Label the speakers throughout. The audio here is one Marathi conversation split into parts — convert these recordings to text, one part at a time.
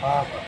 Speaker 1: सर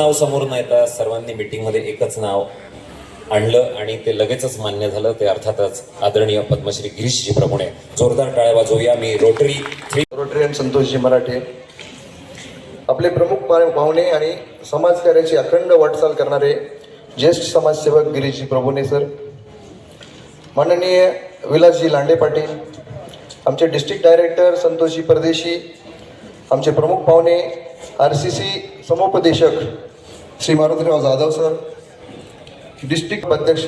Speaker 1: नाव समोर न येता सर्वांनी मीटिंगमध्ये एकच नाव आणलं आणि ते लगेचच मान्य झालं. ते अर्थातच आदरणीय पद्मश्री गिरीशजी प्रभुणे. जोरदार टाळ्या वाजवूया. मी Rotary three
Speaker 2: Rotarian Santoshji Marathe. आपले प्रमुख पाहुणे आणि समाजकार्याची अखंड वाटचाल करणारे ज्येष्ठ समाजसेवक गिरीशजी प्रभुने सर माननीय विलासजी लांडे पाटील आमचे डिस्ट्रिक्ट डायरेक्टर संतोषजी परदेशी आमचे प्रमुख पाहुणे आर सी सी समुपदेशक श्री मारुतीराव जाधव सर डिस्ट्रिक्ट अध्यक्ष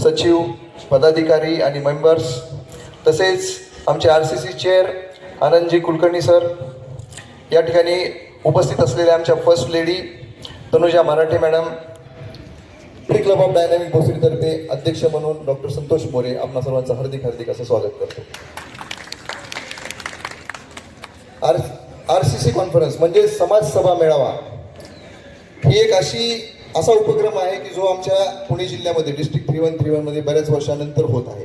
Speaker 2: सचिव पदाधिकारी आणि मेंबर्स तसेच आमचे R C C chair Anandji Kulkarni sir या ठिकाणी उपस्थित असलेल्या आमच्या first lady Tanuja Marathe madam free club of dynamic भोसरीतर्फे अध्यक्ष म्हणून डॉक्टर संतोष मोरे आपणा सर्वांचं हार्दिक हार्दिक असं स्वागत करतो R R C C conference म्हणजे समाजसभा मेळावा ही एक अशी असा उपक्रम आहे की जो आमच्या पुणे जिल्ह्यामध्ये डिस्ट्रिक्ट थ्री वन थ्री वनमध्ये बऱ्याच वर्षानंतर होत आहे.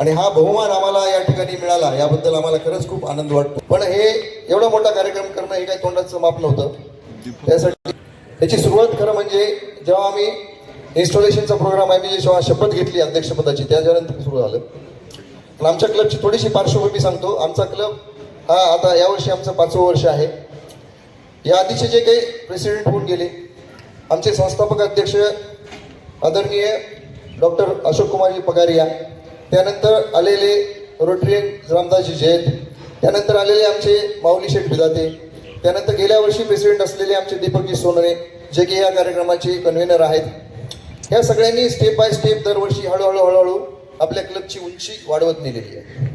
Speaker 2: आणि हा बहुमान आम्हाला या ठिकाणी मिळाला याबद्दल आम्हाला खरंच खूप आनंद वाटतो. पण हे एवढा मोठा कार्यक्रम करणं हे काही तोंडाचं माप नव्हतं त्यासाठी त्याची सुरुवात खरं म्हणजे जेव्हा आम्ही इन्स्टॉलेशनचा प्रोग्राम आहे मी जेव्हा शपथ घेतली अध्यक्षपदाची त्याच्यानंतर सुरू झालं. पण आमच्या क्लबची थोडीशी पार्श्वभूमी सांगतो. आमचा क्लब हा आता यावर्षी आमचं पाचवं वर्ष आहे. या आधीचे जे काही प्रेसिडेंट होऊन गेले आमचे संस्थापक अध्यक्ष आदरणीय डॉक्टर अशोक कुमारजी पगारिया त्यानंतर आलेले रोटरियन रामदासजी जैन त्यानंतर आलेले आमचे माऊली शेठ बिदाते त्यानंतर गेल्या वर्षी प्रेसिडेंट असलेले आमचे दीपकजी सोनरे जे की या कार्यक्रमाचे कन्व्हेनर आहेत. या सगळ्यांनी स्टेप बाय स्टेप दरवर्षी हळूहळू हळूहळू आपल्या क्लबची उंची वाढवत नेलेली आहे.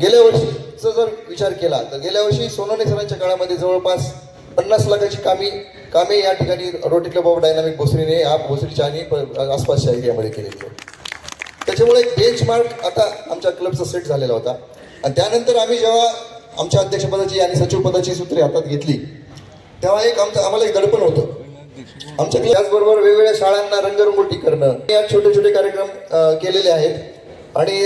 Speaker 2: गेल्या वर्षीचा जर विचार केला तर गेल्या वर्षी सोनवणे सरांच्या काळामध्ये जवळपास पन्नास लाखाची कामी कामे या ठिकाणी रोटरी क्लब ऑफ डायनामिक भोसरीने या भोसरीच्या आणि आसपासच्या एरियामध्ये केलेली आहे. त्याच्यामुळे एक बेंचमार्क आता आमच्या क्लबचा सेट झालेला होता. आणि त्यानंतर आम्ही जेव्हा आमच्या अध्यक्षपदाची आणि सचिवपदाची सूत्रे हातात घेतली तेव्हा एक आमचं आम्हाला एक दडपण होतं. आमच्या त्याचबरोबर वेगवेगळ्या शाळांना रंगरंगोटी करणं या छोटे छोटे कार्यक्रम केलेले आहेत. आणि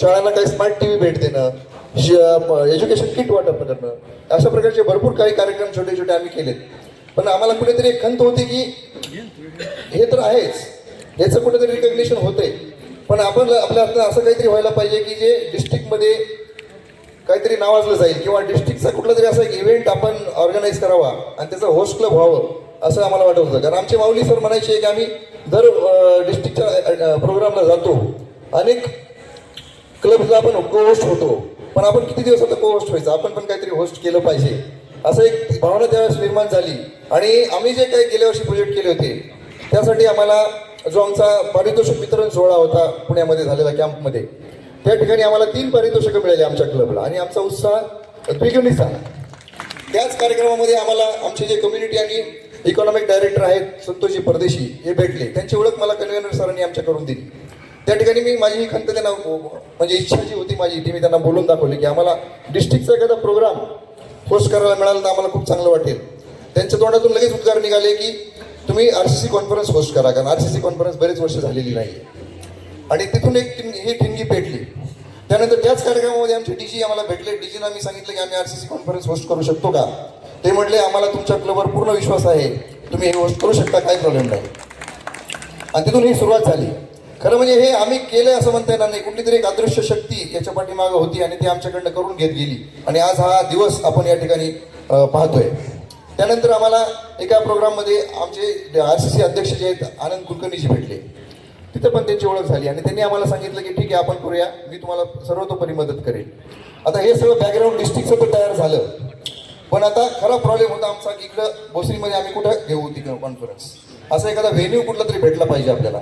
Speaker 2: शाळांना काही स्मार्ट टी व्ही भेट देणं एज्युकेशन किट वाटप करणं. अशा प्रकारचे भरपूर काही कार्यक्रम छोटे छोटे आम्ही केलेत. पण आम्हाला कुठेतरी एक खंत होती की हे तर आहेच. याचं कुठेतरी रिकग्निशन होते पण आपण आपल्या हातनं असं काहीतरी व्हायला पाहिजे की जे डिस्ट्रिक्टमध्ये काहीतरी नावाजलं जाईल किंवा डिस्ट्रिक्टचा कुठला तरी असा एक इव्हेंट आपण ऑर्गनाईज करावा आणि त्याचं होस्ट क्लब व्हावं असं आम्हाला वाटत होतं. कारण आमचे माऊली सर म्हणायचे की आम्ही दर डिस्ट्रिक्टच्या प्रोग्रामला जातो. अनेक क्लबला आपण को होस्ट होतो. पण आपण किती दिवस आता को होस्ट व्हायचं? आपण पण काहीतरी होस्ट केलं पाहिजे. असं एक भावना त्यावेळेस निर्माण झाली. आणि आम्ही जे काही गेल्या वर्षी प्रोजेक्ट केले होते त्यासाठी आम्हाला जो आमचा पारितोषिक वितरण सोहळा होता पुण्यामध्ये झालेला कॅम्पमध्ये त्या ठिकाणी आम्हाला तीन पारितोषिकं मिळाली आमच्या क्लबला आणि आमचा उत्साह द्विगुणित झाला. त्याच कार्यक्रमामध्ये आम्हाला आमचे जे कम्युनिटी आणि इकॉनॉमिक डायरेक्टर आहेत संतोषी परदेशी हे भेटले. त्यांची ओळख मला कन्व्हेनर सरांनी आमच्या करून दिली. त्या ठिकाणी मी माझी ही खंत त्यांना म्हणजे इच्छा जी होती माझी ती मी त्यांना बोलून दाखवली की आम्हाला डिस्ट्रिक्टचा एखादा प्रोग्राम होस्ट करायला मिळाला तर आम्हाला खूप चांगलं वाटेल. त्यांच्या तोंडातून लगेच उद्गार निघाले की तुम्ही R C C conference host करा कारण आर सी सी कॉन्फरन्स बरेच वर्ष झालेली नाही आणि तिथून एक ही ठिणगी पेटली. त्यानंतर त्याच कार्यक्रमामध्ये आमचे डीजी आम्हाला भेटले. डीजीना मी सांगितलं की आम्ही R C C conference host करू शकतो का? ते म्हटले आम्हाला तुमच्या क्लबवर पूर्ण विश्वास आहे. तुम्ही हे होस्ट करू शकता काही प्रॉब्लेम नाही. आणि तिथून ही सुरुवात झाली. खरं म्हणजे हे आम्ही केलं असं म्हणता येणार नाही. कुठली तरी एक अदृश्य शक्ती याच्या पाठीमागं होती आणि ती आमच्याकडनं करून घेत गेली. आणि आज हा दिवस आपण या ठिकाणी पाहतोय. त्यानंतर आम्हाला एका प्रोग्राममध्ये आमचे आर सी सी अध्यक्ष जे आहेत आनंद कुलकर्णीजी भेटले. तिथं पण त्यांची ओळख झाली आणि त्यांनी आम्हाला सांगितलं की ठीक आहे आपण करूया. मी तुम्हाला सर्वतोपरी मदत करेन. आता हे सगळं बॅकग्राऊंड डिस्ट्रिक्टचं पण तयार झालं. पण आता खरा प्रॉब्लेम होता आमचा की इकडं भोसरीमध्ये आम्ही कुठं घेऊ तिकडं कॉन्फरन्स असा एखादा व्हेन्यू कुठला तरी भेटला पाहिजे आपल्याला.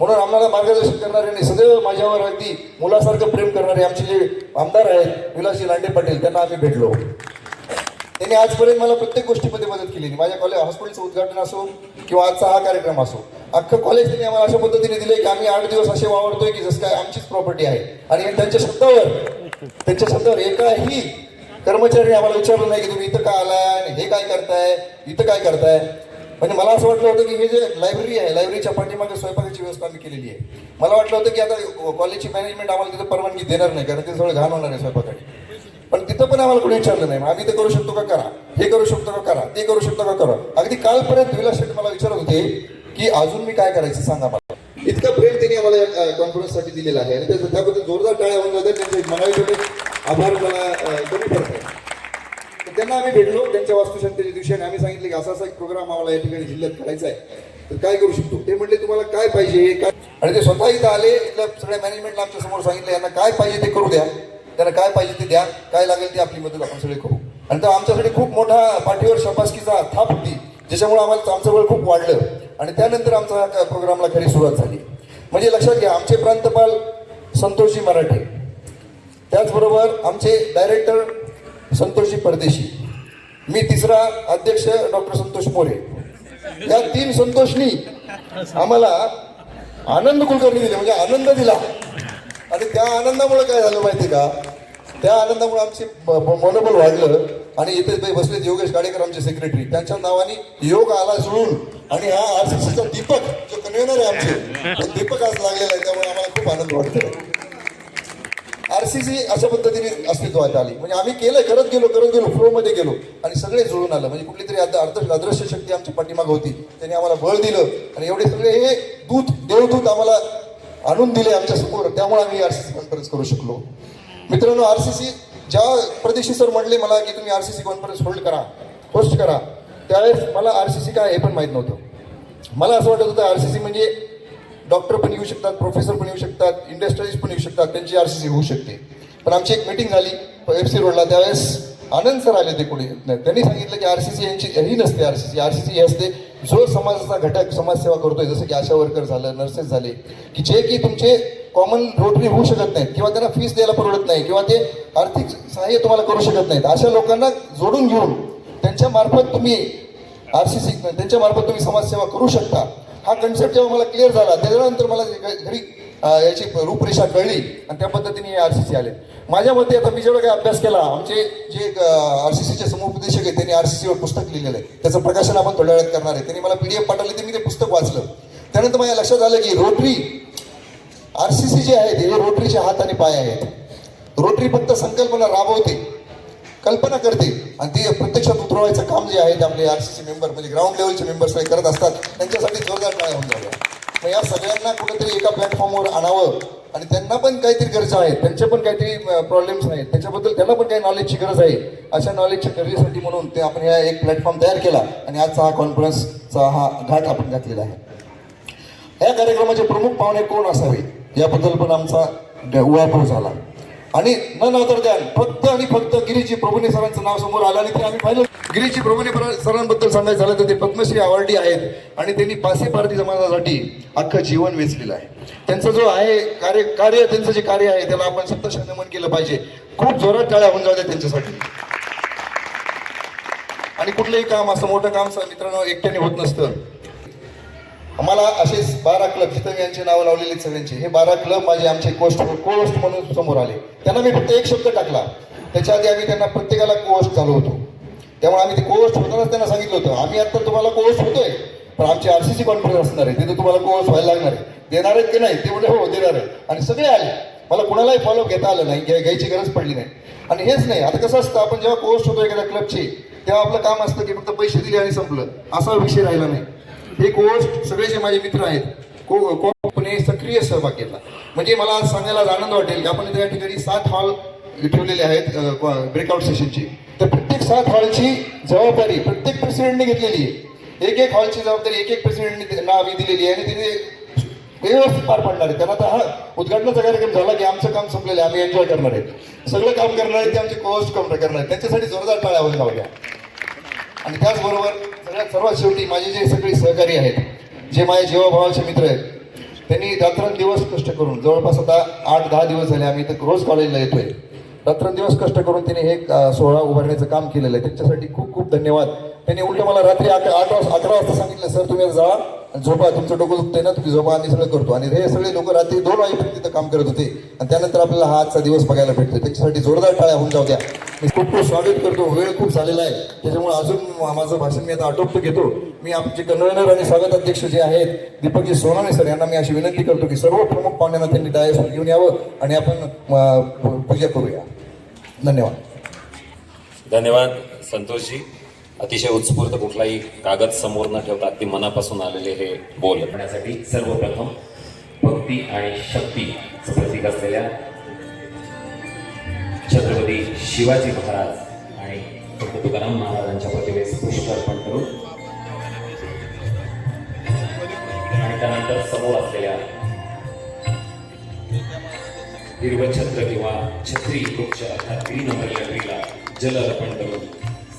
Speaker 2: म्हणून आम्हाला मार्गदर्शन करणारे आणि सदैव माझ्यावर अगदी मुलासारखं प्रेम करणारे आमचे जे आमदार आहेत विलासजी लांडे पाटील त्यांना आम्ही भेटलो. त्यांनी आजपर्यंत मला प्रत्येक गोष्टीमध्ये मदत केली. माझ्या कॉलेज हॉस्पिटलचं उद्घाटन असो किंवा आजचा हा कार्यक्रम असो अख्खं कॉलेज त्यांनी आम्हाला अशा पद्धतीने दिले की आम्ही आठ दिवस असे वावरतोय की जसं काय आमचीच प्रॉपर्टी आहे. आणि त्यांच्या शब्दावर त्यांच्या शब्दावर एकाही कर्मचारी आम्हाला विचारलं नाही की तुम्ही इथं का आलाय आणि हे काय करताय इथं काय करताय? म्हणजे मला असं वाटलं होतं की हे जे लायब्ररी आहे लायब्ररीच्या पाठीमागे स्वयंपाकाची व्यवस्था आम्ही केलेली आहे. मला वाटलं होतं की आता कॉलेजची मॅनेजमेंट आम्हाला तिथं परवानगी देणार नाही कारण ते सगळं घाण होणार आहे स्वयंपाकाची पण तिथं पण आम्हाला कोणी विचारलं नाही. मग आम्ही ते करू शकतो का? करा. हे करू शकतो का? करा. ते करू शकतो का? करा. अगदी कालपर्यंत विलास शेट मला विचारत होते की अजून मी काय करायचं सांगा मला. इतका प्रेम त्यांनी आम्हाला या कॉन्फरन्ससाठी दिलेला आहे. आणि त्याबद्दल जोरदार टाळ्या होऊन जातात त्यांचे मनावी आभार मला कमी पडत आहे. त्यांना आम्ही भेटलो त्यांच्या वास्तुशांतीच्या दिवशी आणि आम्ही सांगितले की असा असा एक प्रोग्राम आम्हाला या ठिकाणी जिल्ह्यात करायचा आहे. तर काय करू शकतो? ते म्हणले तुम्हाला काय पाहिजे? काय आणि ते स्वतः इथं आले इथल्या सगळ्या मॅनेजमेंटला आमच्यासमोर सांगितलं यांना काय पाहिजे ते करू द्या. त्यांना काय पाहिजे ते द्या. काय लागेल ते आपली मदत आपण सगळे करू. आणि तो आमच्यासाठी खूप मोठा पाठीवर शपासकीचा थाप होती ज्याच्यामुळे आम्हाला आमचं वेळ खूप वाढलं. आणि त्यानंतर आमचा प्रोग्रामला खरी सुरुवात झाली. म्हणजे लक्षात घ्या आमचे प्रांतपाल संतोषजी मराठे. त्याचबरोबर आमचे डायरेक्टर संतोषी परदेशी. मी तिसरा अध्यक्ष डॉक्टर संतोष मोरे. या तीन संतोषनी आम्हाला आनंद कुलकर्णी दिले म्हणजे आनंद दिला. आणि त्या आनंदामुळे काय झालं माहिती का? त्या आनंदामुळे आमचे मनोबल वाढलं आणि इथे बसले योगेश गाडेकर आमचे सेक्रेटरी त्यांच्या नावाने योग आला जुळून. आणि हा आर सी सीचा दीपक जो कन्व्हेनर आहे आमचे दीपक आज लागलेला आहे त्यामुळे आम्हाला खूप आनंद वाटतो आर सी सी अशा पद्धतीने अस्तित्वात आली. म्हणजे आम्ही केलं करत गेलो करत गेलो फ्लोमध्ये गेलो. आणि सगळे जुळून आलं. म्हणजे कुठली तरी अर्ध अदृश्य शक्ती आमची पाठीमाग होती. त्यांनी आम्हाला बळ दिलं. आणि एवढे सगळे हे दूत देवदूत आम्हाला आणून दिले आमच्यासमोर. त्यामुळे आम्ही आर सी सी कॉन्फरन्स करू शकलो. मित्रांनो आर सी सी ज्या प्रदेशी सर म्हटले मला की तुम्ही R C C conference hold करा होस्ट करा त्यावेळेस मला आर सी सी काय हे पण माहीत नव्हतं. मला असं वाटत होतं आर सी सी म्हणजे डॉक्टर पण येऊ शकतात प्रोफेसर पण येऊ शकतात इंडस्ट्रीज पण येऊ शकतात त्यांची आर सी सी होऊ शकते. पण आमची एक मीटिंग झाली एफ सी रोडला. त्यावेळेस आनंद सर आले ते कोणी त्यांनी सांगितलं की आर सी सी यांची ही नसते R C C R C C ही असते. जो समाजाचा घटक समाजसेवा करतोय जसं की आशा वर्कर झालं नर्सेस झाले की जे की तुमचे कॉमन रोटरी होऊ शकत नाहीत किंवा त्यांना फीस द्यायला परवडत नाही किंवा ते आर्थिक सहाय्य तुम्हाला करू शकत नाहीत. अशा लोकांना जोडून घेऊन त्यांच्या मार्फत तुम्ही आर सी सी त्यांच्या मार्फत तुम्ही समाजसेवा करू शकता. हा कन्सेप्ट जेव्हा मला क्लिअर झाला त्याच्यानंतर मला घरी याची रूपरेषा कळली आणि त्या पद्धतीने आर सी सी आले. माझ्या मते आता मी जेवढा काही अभ्यास केला आमचे जे आर सी सीचे समुपदेशक आहेत त्यांनी आर सी सीवर पुस्तक लिहिलेलं आहे. त्याचं प्रकाशन आपण थोड्या वेळात करणार आहे. त्यांनी मला पी डी एफ पाठवली ते मी ते पुस्तक वाचलं. त्यानंतर माझ्या लक्षात आलं की रोटरी आर सी सी जे आहेत हे रोटरीचे हात आणि पाय आहेत. रोटरी फक्त संकल्पना राबवते. कल्पना करते. आणि ते प्रत्यक्षात उतरवायचं काम जे आहे ते आपले आर सी सी मेंबर म्हणजे ग्राउंड लेवलचे मेंबर्स काही करत असतात. त्यांच्यासाठी जोरदार टाळ्या होऊन जाव्या मग या सगळ्यांना कुठेतरी एका प्लॅटफॉर्मवर आणावं. आणि त्यांना पण काहीतरी गरजा आहेत त्यांचे पण काहीतरी प्रॉब्लेम्स आहेत. त्याच्याबद्दल त्यांना पण काही नॉलेजची गरज आहे. अशा नॉलेजच्या गरजेसाठी म्हणून ते आपण ह्या एक प्लॅटफॉर्म तयार केला. आणि आजचा हा कॉन्फरन्सचा हा घाट आपण घातलेला आहे. या कार्यक्रमाचे प्रमुख पाहुणे कोण असावे? याबद्दल पण आमचा ड- उहापोह झाला. आणि न नातर द्या फक्त आणि फक्त गिरीजी प्रभुने सरांचं नाव समोर आलं आणि ते आम्ही पाहिलं. गिरीजी प्रभुने सरांबद्दल सांगायचं झालं तर ते पद्मश्री अवॉर्डी आहेत आणि त्यांनी पासे पारधी समाजासाठी अख्खं जीवन वेचलेलं आहे. त्यांचं जो आहे कार्य कार्य त्यांचं जे कार्य आहे त्याला आपण सप्तशः नमन केलं पाहिजे. खूप जोरात टाळ्या होऊन जाऊ द्या त्यांच्यासाठी. आणि कुठलंही काम असं मोठं काम मित्रांनो एकट्याने होत नसतं. आम्हाला असे बारा क्लब जिथं यांचे नावं लावलेले आहेत सगळ्यांचे हे बारा क्लब माझे आमचे कोस्ट कोस्ट म्हणून समोर आले. त्यांना मी फक्त एक शब्द टाकला. त्याच्या आधी आम्ही त्यांना प्रत्येकाला कोस्ट चालू होतो. त्यामुळे आम्ही ते कोस्ट होतानाच त्यांना सांगितलं होतं. आम्ही आता तुम्हाला कोस्ट होतोय पण आमची आर सी सी कॉन्फरन्स असणार आहे. तिथे तुम्हाला कोर्स व्हायला लागणार आहे. देणार आहेत की नाही? ते म्हणजे हो देणार आहे आणि सगळे आले. मला कुणालाही फॉलो घेता आलं नाही घ्या- घ्यायची गरज पडली नाही. आणि हेच नाही आता कसं असतं आपण जेव्हा कोर्स होतो एखाद्या क्लबची तेव्हा आपलं काम असतं की फक्त पैसे दिले आणि संपलं. असा विषय राहिला नाही. हे कोर्स सगळे जे माझे मित्र आहेत. को कोपने सक्रिय सहभाग घेतला. म्हणजे मला आज सांगायला आनंद वाटेल की आपण त्या ठिकाणी सात हॉल ठेवलेले आहेत ब्रेकआउट सेशनची तर प्रत्येक सात हॉलची जबाबदारी प्रत्येक प्रेसिडेंटने घेतलेली आहे. एक एक हॉलची जबाबदारी एक एक प्रेसिडेंटने नावे दिलेली आहे आणि तिथे व्यवस्थित पार पाडणार आहे. त्यांना आता हा उद्घाटनाचा कार्यक्रम झाला की आमचं काम संपलेलं आहे. आम्ही एन्जॉय करणार आहे. सगळं काम करणार आहे ते आमचे कोस्ट कम करणार आहेत. त्यांच्यासाठी जोरदार टाळ्या लावल्या आणि त्याचबरोबर सगळ्यात सर्वात शेवटी माझे जे सगळे सहकारी आहेत जे माझे जीवाभावाचे मित्र आहेत त्यांनी रात्रंदिवस कष्ट करून जवळपास आता आठ दहा दिवस झाले आम्ही इथं रोज कॉलेजला येतोय. रात्रंदिवस कष्ट करून त्यांनी हे सोहळा उभारण्याचं काम केलेलं आहे. त्यांच्यासाठी खूप खूप धन्यवाद. त्यांनी उलट मला रात्री अकरा आठ वाजता अकरा वाजता सांगितलं सर तुम्ही जा झोपा तुमचं डोकं दुखतंय ना तुम्ही झोपा आम्ही सगळं करतो. आणि हे सगळे लोक रात्री दोन वाजेपर्यंत तिथं काम करत होते. आणि त्यानंतर आपल्याला हा आजचा दिवस बघायला भेटतो त्याच्यासाठी जोरदार टाळ्या होऊन जाऊ द्या. मी खूप खूप स्वागत करतो. वेळ खूप झालेला आहे. त्याच्यामुळे अजून माझं भाषण मी आता आटोपत घेतो. मी आमचे कन्व्हेनर आणि स्वागत अध्यक्ष जे आहेत दीपकजी सोनाने सर यांना मी अशी विनंती करतो की सर्व प्रमुख पाहुण्यांना त्यांनी डायसवर घेऊन यावं आणि आपण पूजा करूया. धन्यवाद.
Speaker 1: धन्यवाद संतोषजी. अतिशय उत्स्फूर्त कुठलाही कागद समोर न ठेवता अगदी मनापासून आलेले हे बोल करण्यासाठी सर्वप्रथम भक्ती आणि शक्तीचं प्रतीक असलेल्या छत्रपती शिवाजी महाराज आणि संत तुकाराम महाराजांच्या प्रतिमेस पुष्प अर्पण करू आणि त्यानंतर समोर असलेल्या हिरवछत्र किंवा छत्री वृक्ष अर्थात ग्रीन नंबरच्या ट्रीला जल अर्पण करून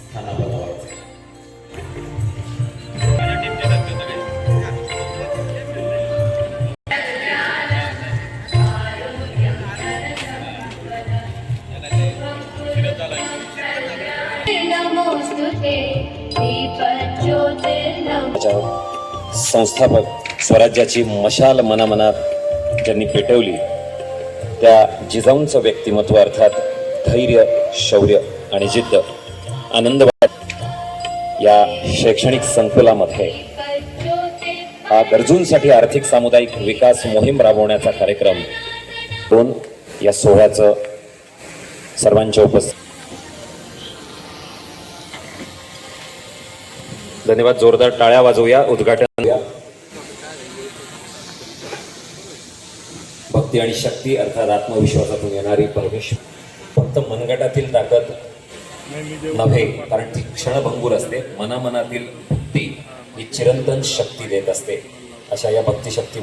Speaker 1: स्थानापदा संस्थापक स्वराज्याची मशाल मनामनात ज्यांनी पेटवली त्या जिजाऊंचं व्यक्तिमत्व अर्थात धैर्य शौर्य आणि जिद्द आनंद या शैक्षणिक संकुलामध्ये. हा गरजूंसाठी आर्थिक सामुदायिक विकास मोहीम राबवण्याचा कार्यक्रम दोन या सोहळ्याचं सर्वांच्या उपस्थित धन्यवाद जोरदार टाळ्या वाजवूया. उद्घाटन करूया. भक्ती आणि शक्ती अर्थात आत्मविश्वासातून येणारी परमेश्वर. फक्त मनगटातील ताकद नव्हे कारण ती क्षणभंगूर असते. मनामनातील भक्ती ही चिरंतन शक्ती देत असते. अशा या भक्ती शक्ती